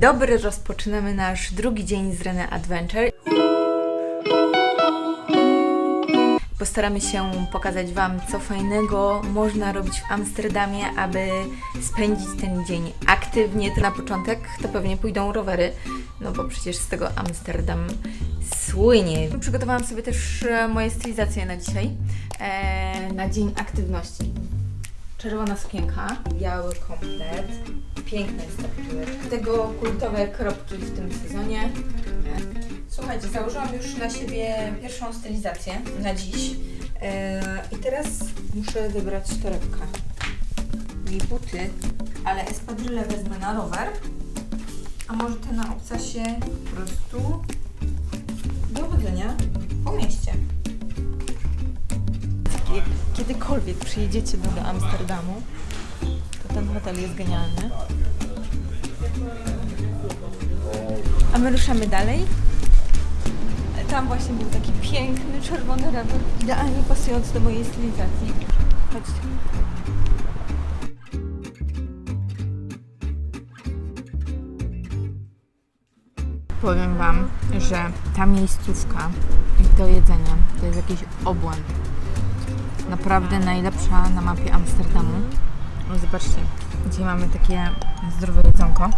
Dobry, rozpoczynamy nasz drugi dzień z Rene Adventure. Postaramy się pokazać Wam, co fajnego można robić w Amsterdamie, aby spędzić ten dzień aktywnie. To na początek to pewnie pójdą rowery, no bo przecież z tego Amsterdam słynie. Przygotowałam sobie też e, moje stylizacje na dzisiaj, e, na dzień aktywności. Czerwona sukienka, biały komplet, piękna jest statuetka. Tego kultowe kropki w tym sezonie. Słuchajcie, założyłam już na siebie pierwszą stylizację na dziś. E, I teraz muszę wybrać torebkę i buty, ale espadryle wezmę na rower. A może te na obcasie po prostu Kiedykolwiek przyjedziecie do, Amsterdamu, to ten hotel jest genialny. A my ruszamy dalej. Tam właśnie był taki piękny, czerwony rower, idealnie pasujący do mojej stylizacji. Chodźcie. Powiem Wam, że ta miejscówka do jedzenia to jest jakiś obłęd. Naprawdę najlepsza na mapie Amsterdamu. O, zobaczcie, dzisiaj mamy takie zdrowe jedzonko.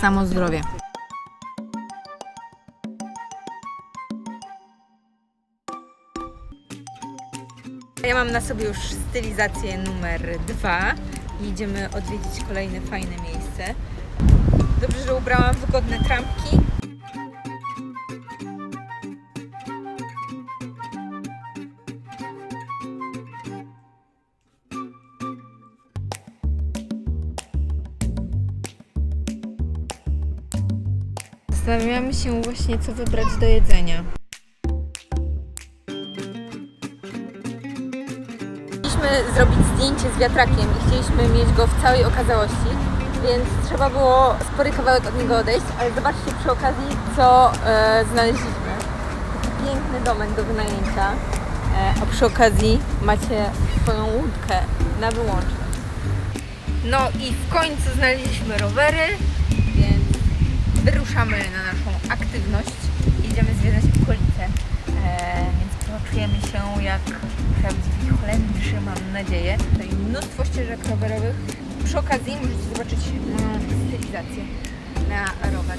Samo zdrowie. Ja mam na sobie już stylizację numer dwa i idziemy odwiedzić kolejne fajne miejsce. Dobrze, że ubrałam wygodne trampki. Zastanawiamy się właśnie, co wybrać do jedzenia. Chcieliśmy zrobić zdjęcie z wiatrakiem i chcieliśmy mieć go w całej okazałości, więc trzeba było spory kawałek od niego odejść, ale zobaczcie przy okazji, co e, znaleźliśmy. Taki piękny domek do wynajęcia, e, a przy okazji macie swoją łódkę na wyłączność. No i w końcu znaleźliśmy rowery, wyruszamy na naszą aktywność. Idziemy zwiedzać okolice, e, więc poczujemy się jak prawdziwi Holendrzy, mam nadzieję. Tutaj mnóstwo ścieżek rowerowych. Przy okazji możecie zobaczyć moją stylizację na rower.